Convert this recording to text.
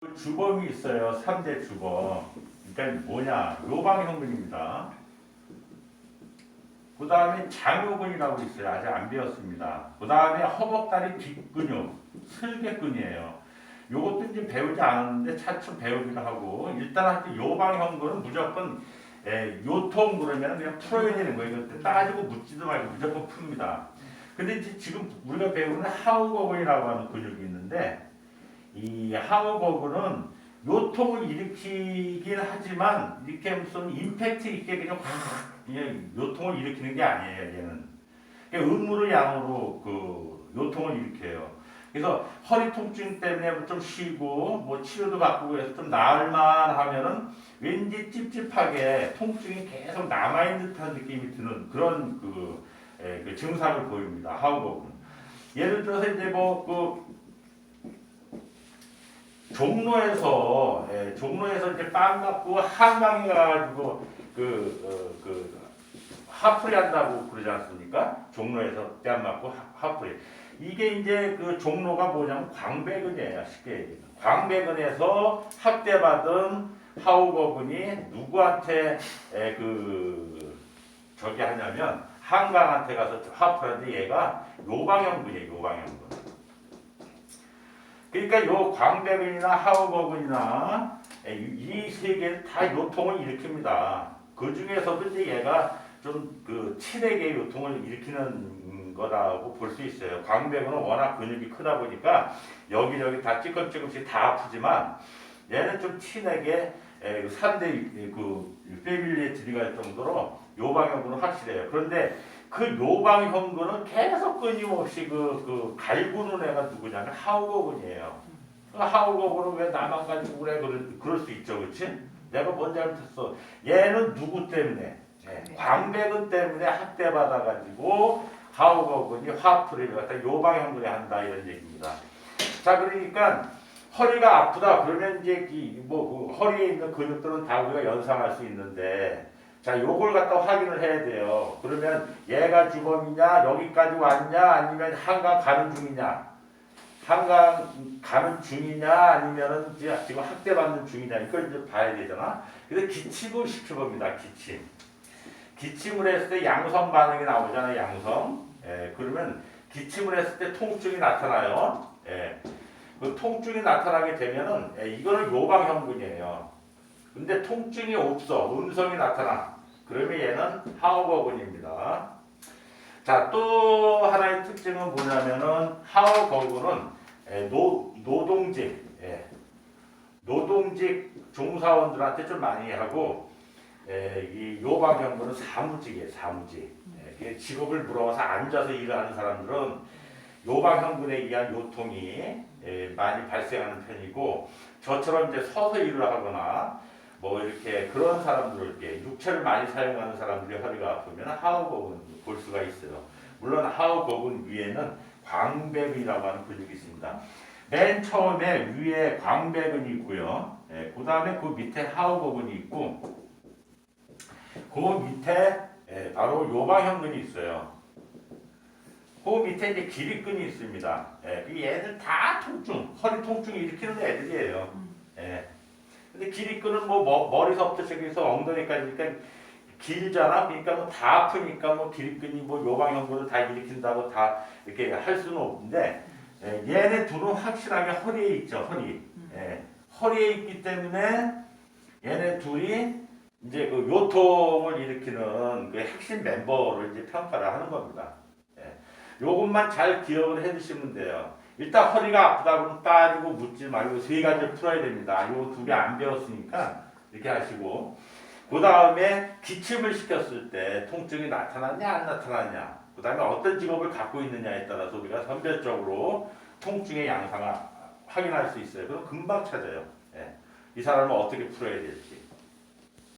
그 주범이 있어요. 3대 주범. 그러니까 뭐냐? 요방형근입니다. 그 다음에 장요근이라고 있어요. 아직 안 배웠습니다. 그 다음에 허벅다리 뒷근육, 슬개근이에요. 요것도 이제 배우지 않았는데 차츰 배우기도 하고 일단 하여튼 요방형근은 무조건 에, 요통 그러면 그냥 풀어야 되는 거예요. 이거 따지고 묻지도 말고 무조건 풉니다. 근데 지금 우리가 배우는 하우거근이라고 하는 근육이 있는데 이 하우거근은 요통을 일으키긴 하지만 이렇게 무슨 임팩트 있게 그냥 확 그냥 요통을 일으키는 게 아니에요. 얘는 그러니까 음으로 양으로 그 요통을 일으켜요. 그래서 허리 통증 때문에 좀 쉬고 뭐 치료도 받고 해서 좀 나을만 하면은 왠지 찝찝하게 통증이 계속 남아있는 듯한 느낌이 드는 그런 그, 에, 그 증상을 보입니다. 하우거근. 예를 들어서 이제 뭐그 종로에서 예, 종로에서 이제 빵 맞고 한강에 가가지고 그, 어, 그 하프리 한다고 그러지 않습니까? 종로에서 뺨 맞고 하- 하프리. 이게 이제 그 종로가 뭐냐면 광배근이에요. 쉽게 얘기해서. 광배근에서 학대받은 하우거근이 누구한테 에, 그 저기 하냐면 한강한테 가서 하프리한데 얘가 요방형근이에요. 요방형근. 그러니까 요 광배근이나 하우거근이나 이 세 개는 다 요통을 일으킵니다. 그 중에서도 이제 얘가 좀 그 치레게 요통을 일으키는 거라고 볼 수 있어요. 광배근은 워낙 근육이 크다 보니까 여기저기 다 찌끔찌끔씩 다 아프지만 얘는 좀 친하게 3대 그 페빌리에 들어갈 정도로 요방형근은 확실해요. 그런데 그 요방형근은 계속 끊임없이 그, 그 갈구는 애가 누구냐면 하우거근이에요. 그 하우거근은 왜 나만 가지고 그래? 그럴, 그럴 수 있죠. 그렇지? 내가 뭔 잘못했어. 얘는 누구 때문에? 예, 광배근 때문에 학대받아가지고 하우거근이 화풀이를 갖다 요방형근에 한다 이런 얘기입니다. 자 그러니까 허리가 아프다 그러면 이제 이, 뭐그 허리에 있는 근육들은 다 우리가 연상할 수 있는데 자 요걸 갖다 확인을 해야 돼요. 그러면 얘가 주범이냐 여기까지 왔냐 아니면 한강 가는 중이냐 한강 가는 중이냐 아니면은 지금 학대받는 중이냐 이걸 이제 봐야 되잖아. 그래서 기침을 시켜봅니다. 기침. 기침을 했을 때 양성 반응이 나오잖아요. 양성. 예, 그러면 기침을 했을 때 통증이 나타나요. 예. 그 통증이 나타나게 되면은 예, 이거는 요방형근이에요. 근데 통증이 없어. 음성이 나타나. 그러면 얘는 하우거근입니다. 자, 또 하나의 특징은 뭐냐면은 하우거근은 예, 노, 노동직, 예, 노동직 종사원들한테 좀 많이 하고 예, 이 요방형근은 사무직이에요. 사무직. 예, 그게 직업을 물어봐서 앉아서 일하는 사람들은 요방형근에 의한 요통이 예, 많이 발생하는 편이고 저처럼 이제 서서 일을 하거나 뭐 이렇게 그런 사람들에게 육체를 많이 사용하는 사람들이 허리가 아프면 하우거근 볼 수가 있어요. 물론 하우거근 위에는 광배근이라고 하는 근육이 있습니다. 맨 처음에 위에 광배근이 있고요. 예, 그 다음에 그 밑에 하우거근이 있고 그 밑에 예, 바로 요방형근이 있어요. 그 밑에 이제 기립근이 있습니다. 예, 그 얘들 다 통증, 허리 통증 일으키는 애들이에요. 예. 근데 기립근은 뭐 머, 머리서부터 시작해서 엉덩이까지 그러니까 길잖아. 그러니까 뭐 다 아프니까 뭐 기립근이 뭐 요방형근을 다 일으킨다고 다 이렇게 할 수는 없는데 예, 얘네 둘은 확실하게 허리에 있죠. 허리. 예, 허리에 있기 때문에 얘네 둘이 이제 그 요통을 일으키는 그 핵심 멤버를 이제 평가를 하는 겁니다. 예. 요것만 잘 기억을 해 두시면 돼요. 일단 허리가 아프다 그러면 따지고 묻지 말고 세 가지를 풀어야 됩니다. 요 두 개 안 배웠으니까 이렇게 하시고 그 다음에 기침을 시켰을 때 통증이 나타났냐 안 나타났냐 그 다음에 어떤 직업을 갖고 있느냐에 따라서 우리가 선별적으로 통증의 양상을 확인할 수 있어요. 그럼 금방 찾아요. 예. 이 사람은 어떻게 풀어야 될지.